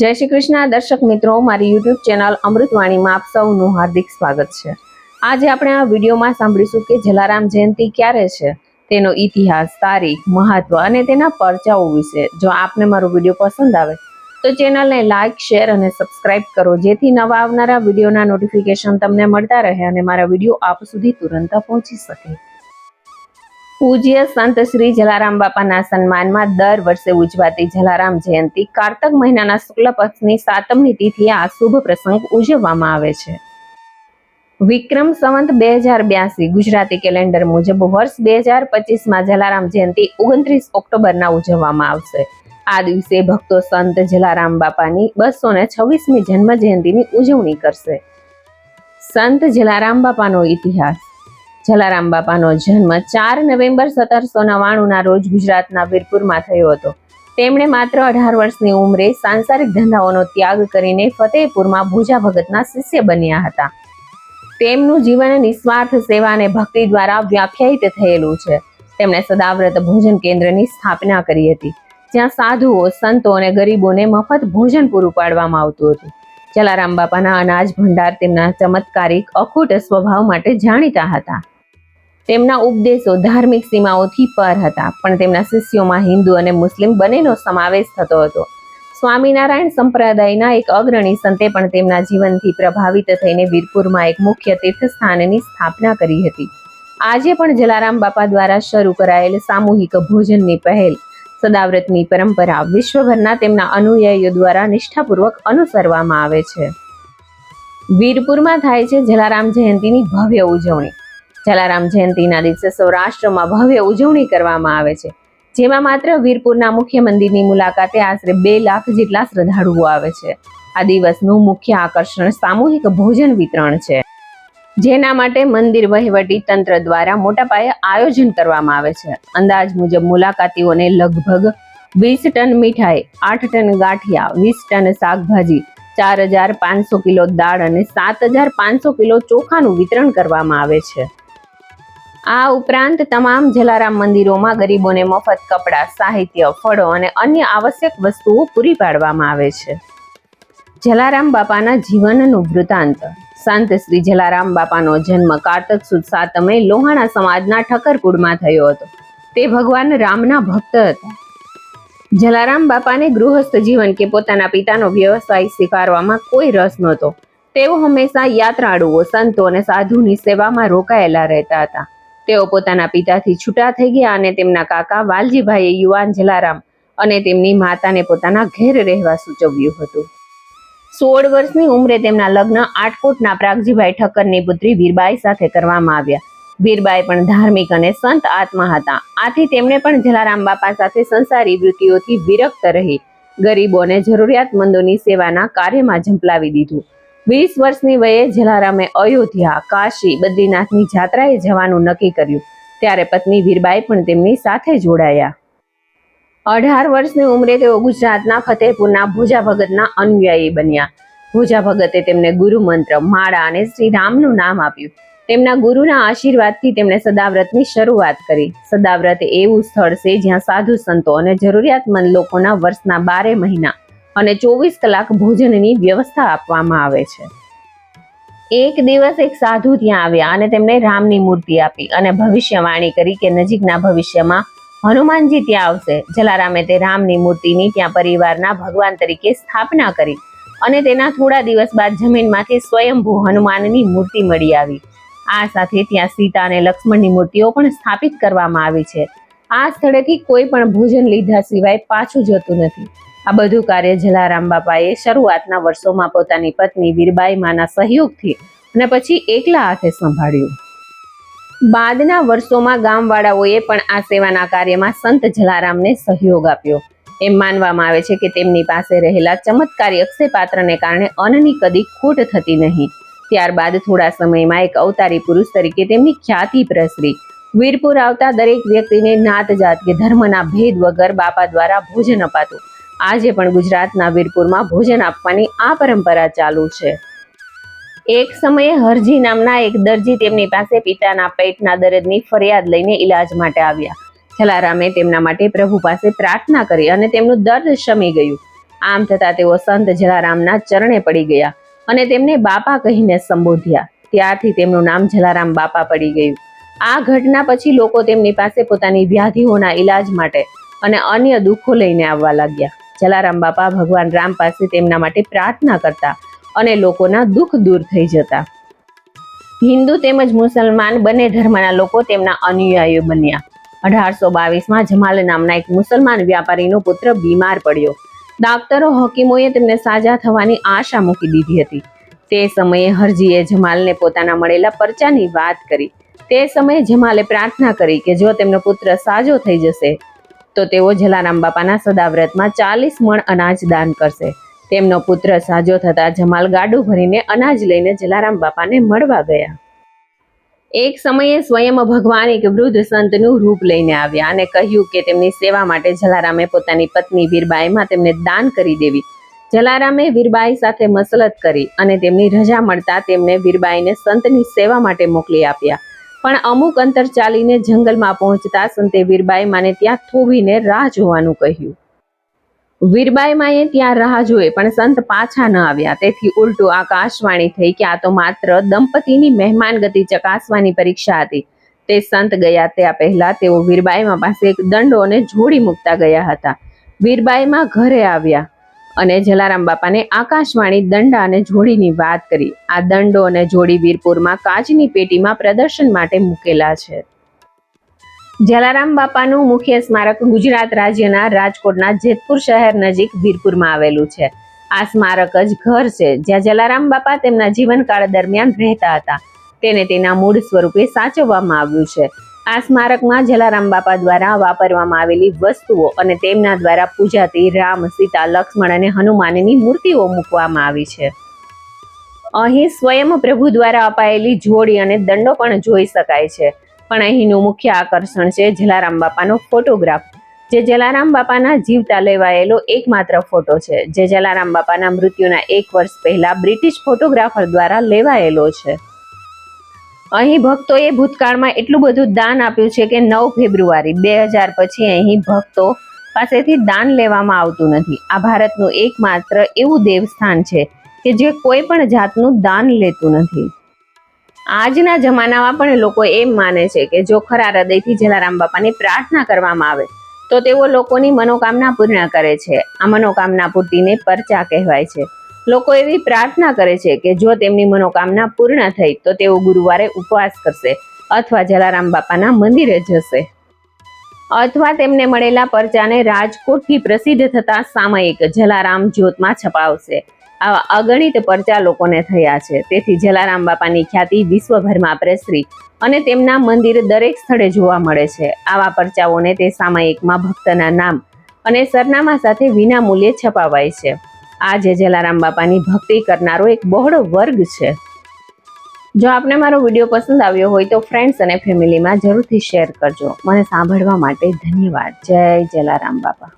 જય શ્રી કૃષ્ણ. દર્શક મિત્રો, મારી યુટ્યુબ ચેનલ અમૃતવાણીમાં આપ સૌનું હાર્દિક સ્વાગત છે. આજે આપણે આ વિડીયોમાં સાંભળીશું કે જલારામ જયંતિ ક્યારે છે, તેનો ઇતિહાસ, તારીખ, મહત્વ અને તેના પરચાઓ વિશે. જો આપને મારો વીડિયો પસંદ આવે, તો ચેનલને લાઇક શેર અને સબસ્ક્રાઇબ કરો, જેથી નવા આવનારા વિડીયોના નોટિફિકેશન તમને મળતા રહે અને મારા વીડિયો આપ સુધી તુરંત પહોંચી શકે. પૂજ્ય સંત શ્રી જલારામ બાપાના સન્માનમાં દર વર્ષે ઉજવાતી જલારામ જયંતિ કારતક મહિનાના શુક્લ પક્ષની સાતમની તિથિએ આ શુભ પ્રસંગ ઉજવવામાં આવે છે. વિક્રમ સંવંત બે હજાર બ્યાસી ગુજરાતી કેલેન્ડર મુજબ વર્ષ બે હજાર પચીસમાં જલારામ જયંતિ ઓગણત્રીસ ઓક્ટોબરના ઉજવવામાં આવશે. આ દિવસે ભક્તો સંત જલારામ બાપાની બસો ને છવ્વીસમી જન્મ જયંતિની ઉજવણી કરશે. સંત જલારામ બાપાનો ઇતિહાસ. જલારામ બાપાનો જન્મ ચાર નવેમ્બર સત્તરસો નવ્વાણુંના રોજ ગુજરાતના વીરપુરમાં થયો હતો. તેમણે માત્ર અઢાર વર્ષની ઉંમરે સાંસારિક ધંધાઓનો ત્યાગ કરીને ફતેહપુરમાં ભુજા ભગતના શિષ્ય બન્યા હતા. તેમનું જીવન નિસ્વાર્થ સેવા અને ભક્તિ દ્વારા વ્યાખ્યાયિત થયેલું છે. તેમણે સદાવ્રત ભોજન કેન્દ્રની સ્થાપના કરી હતી, જ્યાં સાધુઓ, સંતો અને ગરીબોને મફત ભોજન પૂરું પાડવામાં આવતું હતું. જલારામ બાપાના અનાજ ભંડાર તેમના ચમત્કારિક, અખૂટ સ્વભાવ માટે જાણીતા હતા. તેમના ઉપદેશો ધાર્મિક સીમાઓથી પર હતા, પણ તેમના શિષ્યોમાં હિન્દુ અને મુસ્લિમ બંનેનો સમાવેશ થતો હતો. સ્વામિનારાયણ સંપ્રદાયના એક અગ્રણી સંતે પણ તેમના જીવનથી પ્રભાવિત થઈને વીરપુરમાં એક મુખ્ય તીર્થસ્થાનની સ્થાપના કરી હતી. આજે પણ જલારામ બાપા દ્વારા શરૂ કરાયેલ સામૂહિક ભોજનની પહેલ, સદાવ્રતની પરંપરા વિશ્વભરના તેમના અનુયાયીઓ દ્વારા નિષ્ઠાપૂર્વક અનુસરવામાં આવે છે. વીરપુરમાં થાય છે જલારામ જયંતિની ભવ્ય ઉજવણી. જલારામ જયંતિના દિવસે સૌરાષ્ટ્રમાં ભવ્ય ઉજવણી કરવામાં આવે છે. જેમાં માત્ર વીરપુરના મુખ્ય મંદિરની મુલાકાતે આશરે બે લાખ જેટલા શ્રદ્ધાળુઓ આવે છે. આ દિવસનું મુખ્ય આકર્ષણ સામૂહિક ભોજન વિતરણ છે. જેના માટે મંદિર વહીવટી તંત્ર દ્વારા મોટા પાયે આયોજન કરવામાં આવે છે. અંદાજ મુજબ મુલાકાતીઓને લગભગ વીસ ટન મીઠાઈ, આઠ ટન ગાંઠિયા, વીસ ટન શાકભાજી, ચાર હજાર પાંચસો કિલો દાળ અને સાત હજાર પાંચસો કિલો ચોખાનું વિતરણ કરવામાં આવે છે. આ ઉપરાંત તમામ જલારામ મંદિરોમાં ગરીબોને મફત કપડાં, સાહિત્ય, ફળો અને અન્ય આવશ્યક વસ્તુઓ પૂરી પાડવામાં આવે છે. જલારામ બાપાના જીવનનું વૃત્તાંત. સંત શ્રી જલારામ બાપાનો જન્મ કારતક સુદ સાતમે લોહાણા સમાજના ઠક્કરપુરમાં થયો હતો. તે ભગવાન રામના ભક્ત હતા. જલારામ બાપાને ગૃહસ્થ જીવન કે પોતાના પિતાનો વ્યવસાય સ્વીકારવામાં કોઈ રસ નહોતો. તેઓ હંમેશા યાત્રાળુઓ, સંતો અને સાધુની સેવામાં રોકાયેલા રહેતા હતા. તેઓ પોતાના પિતાથી છૂટા થઈ ગયા અને તેમના કાકા વાલજીભાઈએ યુવાન જલારામ અને તેમની માતાને પોતાના ઘેર રહેવા સૂચવ્યું હતું. સોળ વર્ષની ઉંમરે તેમના લગ્ન આટકોટના પ્રાગજીભાઈ ઠક્કરની પુત્રી વીરબાઈ સાથે કરવામાં આવ્યા. વીરબાઈ પણ ધાર્મિક અને સંત આત્મા હતા. આથી તેમણે પણ જલારામ બાપા સાથે સંસારી વૃત્તિઓથી વિરક્ત રહી. ગરીબો અને જરૂરિયાતમંદોની સેવાના કાર્યમાં ઝંપલાવી દીધું. વીસ વર્ષની વયે જલારામે અયોધ્યા, કાશી, બદ્રીનાથની જાત્રાએ જવાનું નક્કી કર્યું. ત્યારે પત્ની વીરબાઈ પણ તેમની સાથે જોડાયા. અઢાર વર્ષની ઉંમરે તેઓ ગુજરાતના ફતેહપુરના ભોજા ભગતના અનુયાયી બન્યા. ભોજા ભગતે તેમને ગુરુ મંત્ર માળા અને શ્રી રામનું નામ આપ્યું. તેમના ગુરુના આશીર્વાદથી તેમણે સદાવ્રતની શરૂઆત કરી. સદાવ્રત એવું સ્થળ છે જ્યાં સાધુ સંતો અને જરૂરિયાતમંદ લોકોના વર્ષના બારે મહિના અને ચોવીસ કલાક ભોજનની વ્યવસ્થા આપવામાં આવે છે. એક દિવસ એક સાધુ ત્યાં આવ્યા અને તેમણે રામની મૂર્તિ આપી અને ભવિષ્યવાણી કરી કે નજીકના ભવિષ્યમાં હનુમાનજી ત્યાં આવશે. જલારામે તે રામની મૂર્તિની ત્યાં પરિવારના ભગવાન તરીકે સ્થાપના કરી અને તેના થોડા દિવસ બાદ જમીનમાંથી સ્વયંભૂ હનુમાનની મૂર્તિ મળી આવી. આ સાથે ત્યાં સીતા અને લક્ષ્મણની મૂર્તિઓ પણ સ્થાપિત કરવામાં આવી છે. આ સ્થળેથી કોઈ પણ ભોજન લીધા સિવાય પાછું જતું નથી. આ બધું કાર્ય જલારામ બાપાએ શરૂઆતના વર્ષોમાં પોતાની પત્ની વીરબાઈ માના સહયોગથી અને પછી એકલા હાથે સંભાળ્યું. બાદના વર્ષોમાં ગામવાળાઓએ પણ આ સેવાના કાર્યમાં સંત જલારામને સહયોગ આપ્યો. એમ માનવામાં આવે છે કે તેમની પાસે રહેલા ચમત્કારી અક્ષયપાત્રને કારણે અન્નની કદી ખોટ થતી નહીં. ત્યારબાદ થોડા સમયમાં એક અવતારી પુરુષ તરીકે તેમની ખ્યાતિ પ્રસરી. વીરપુર આવતા દરેક વ્યક્તિને નાત જાત કે ધર્મના ભેદ વગર બાપા દ્વારા ભોજન અપાતું. આજે પણ ગુજરાતના વીરપુરમાં ભોજન આપવાની આ પરંપરા ચાલુ છે. એક સમયે હરજી નામના એક દરજી તેમની પાસે પિતાના પેટના દર્દની ફરિયાદ લઈને ઈલાજ માટે આવ્યા. જલારામે તેમના માટે પ્રભુ પાસે પ્રાર્થના કરી અને તેમનું દર્દ શમી ગયું. આમ થતાં તેઓ સંત જલારામના ચરણે પડી ગયા અને તેમને બાપા કહીને સંબોધ્યા. ત્યારથી તેમનું નામ જલારામ બાપા પડી ગયું. આ ઘટના પછી લોકો તેમની પાસે પોતાની વ્યાધિઓના ઈલાજ માટે અને અન્ય દુઃખો લઈને આવવા લાગ્યા. જલારામ બાપા ભગવાન રામ પાસે તેમના માટે પ્રાર્થના કરતા અને લોકોના દુઃખ દૂર થઈ જતા. હિન્દુ તેમજ મુસલમાન બંને ધર્મના લોકો તેમના અનુયાયીઓ બન્યા. અઢારસો બાવીસમાં જમાલ નામના એક મુસલમાન વ્યાપારીનો પુત્ર બીમાર પડ્યો. ડાક્ટરો, હકીમોએ તેમને સાજા થવાની આશા મૂકી દીધી હતી. તે સમયે હરજીએ જમાલને પોતાના મળેલા પરચાની વાત કરી. તે સમયે જમાલે પ્રાર્થના કરી કે જો તેમનો પુત્ર સાજો થઈ જશે તો તેઓ જલારામ બાપાના સદાવ્રતમાં ચાલીસ મણ અનાજ દાન કરશે. તેમનો પુત્ર સાજો થતા જમાલ ગાડું ભરીને અનાજ લઈને જલારામ બાપાને મળવા ગયા. એક સમયે સ્વયં ભગવાન એક વૃદ્ધ સંતનું રૂપ લઈને આવ્યા અને કહ્યું કે તેમની સેવા માટે જલારામે પોતાની પત્ની વીરબાઈમાં તેમને દાન કરી દેવી. જલારામે વીરબાઈ સાથે મસલત કરી અને તેમની રજા મળતા તેમને વીરબાઈને સંતની સેવા માટે મોકલી આપ્યા. પણ અમુક અંતર ચાલીને જંગલમાં પહોંચતા સંતે વીરબાઈ માને ત્યાં થોભીને રાહ જોવાનું કહ્યું. વીરબાઈ માએ ત્યાં રાહ જોઈ, પણ સંત પાછા ન આવ્યા. તેથી ઉલટું આકાશવાણી થઈ કે આ તો માત્ર દંપતીની મહેમાન ગતિ ચકાસવાની પરીક્ષા હતી. તે સંત ગયા ત્યાં પહેલા તેઓ વીરબાઈમાં પાસે એક દંડો અને જોડી મૂકતા ગયા હતા. વીરબાઈમાં ઘરે આવ્યા. અને જલારામ બાપાને આકાશવાણી દંડા અને જોડીની વાત કરી. આ દંડો અને જોડી વીરપુરમાં કાચની પેટીમાં પ્રદર્શન માટે મૂકેલા છે. જલારામ બાપાનું મુખ્ય સ્મારક ગુજરાત રાજ્યના રાજકોટના જેતપુર શહેર નજીક વીરપુરમાં આવેલું છે. આ સ્મારક જ ઘર છે, જ્યાં જલારામ બાપા તેમના જીવનકાળ દરમિયાન રહેતા હતા. તેને તેના મૂળ સ્વરૂપે સાચવવામાં આવ્યું છે. આ સ્મારકમાં જલારામ બાપા દ્વારા વાપરવામાં આવેલી વસ્તુઓ અને તેમના દ્વારા પૂજાતી રામ, સીતા, લક્ષ્મણ અને હનુમાનની મૂર્તિઓ મૂકવામાં આવી છે. અહીં સ્વયં પ્રભુ દ્વારા અપાયેલી જોડી અને દંડો પણ જોઈ શકાય છે. પણ અહીંનું મુખ્ય આકર્ષણ છે જલારામ બાપાનો ફોટોગ્રાફ, જે જલારામ બાપાના જીવતા લેવાયેલો એકમાત્ર ફોટો છે, જે જલારામ બાપાના મૃત્યુના એક વર્ષ પહેલા બ્રિટિશ ફોટોગ્રાફર દ્વારા લેવાયેલો છે. અહીં ભક્તોએ ભૂતકાળમાં એટલું બધું દાન આપ્યું છે કે નવ ફેબ્રુઆરી, બે હજાર પછી અહીં ભક્તો પાસેથી દાન લેવામાં આવતું નથી. આ ભારતનું એકમાત્ર એવું દેવસ્થાન છે કે જે કોઈ પણ જાતનું દાન લેતું નથી. આજના જમાનામાં પણ લોકો એમ માને છે કે જો ખરા હૃદયથી જલારામ બાપાની પ્રાર્થના કરવામાં આવે, તો તેઓ લોકોની મનોકામના પૂર્ણ કરે છે. આ મનોકામના પૂર્તિને પરચા કહેવાય છે. લોકો એવી પ્રાર્થના કરે છે કે જો તેમની મનોકામના પૂર્ણ થઈ, તો તેઓ ગુરુવારે ઉપવાસ કરશે અથવા જલારામ બાપાના મંદિરે જશે. અથવા તેમને મળેલા પરચાને રાજકોટથી પ્રસિદ્ધ થતા સામયિક જલારામ જ્યોતમાં છપાવશે. આવા અગણિત પરચા લોકોને થયા છે. તેથી જલારામ બાપાની ખ્યાતિ વિશ્વભરમાં પ્રસરી અને તેમના મંદિર દરેક સ્થળે જોવા મળે છે. આવા પરચાઓને તે સામયિકમાં ભક્તના નામ અને સરનામા સાથે વિના મૂલ્યે છપાવાય છે. આ જે જલારામ બાપાની ભક્તિ કરનારો એક બહોળો વર્ગ છે. જો આપને મારો વીડિયો પસંદ આવ્યો હોય તો ફ્રેન્ડ્સ અને ફેમિલીમાં જરૂરથી શેર કરજો. મને સાંભળવા માટે ધન્યવાદ. જય જલારામ બાપા.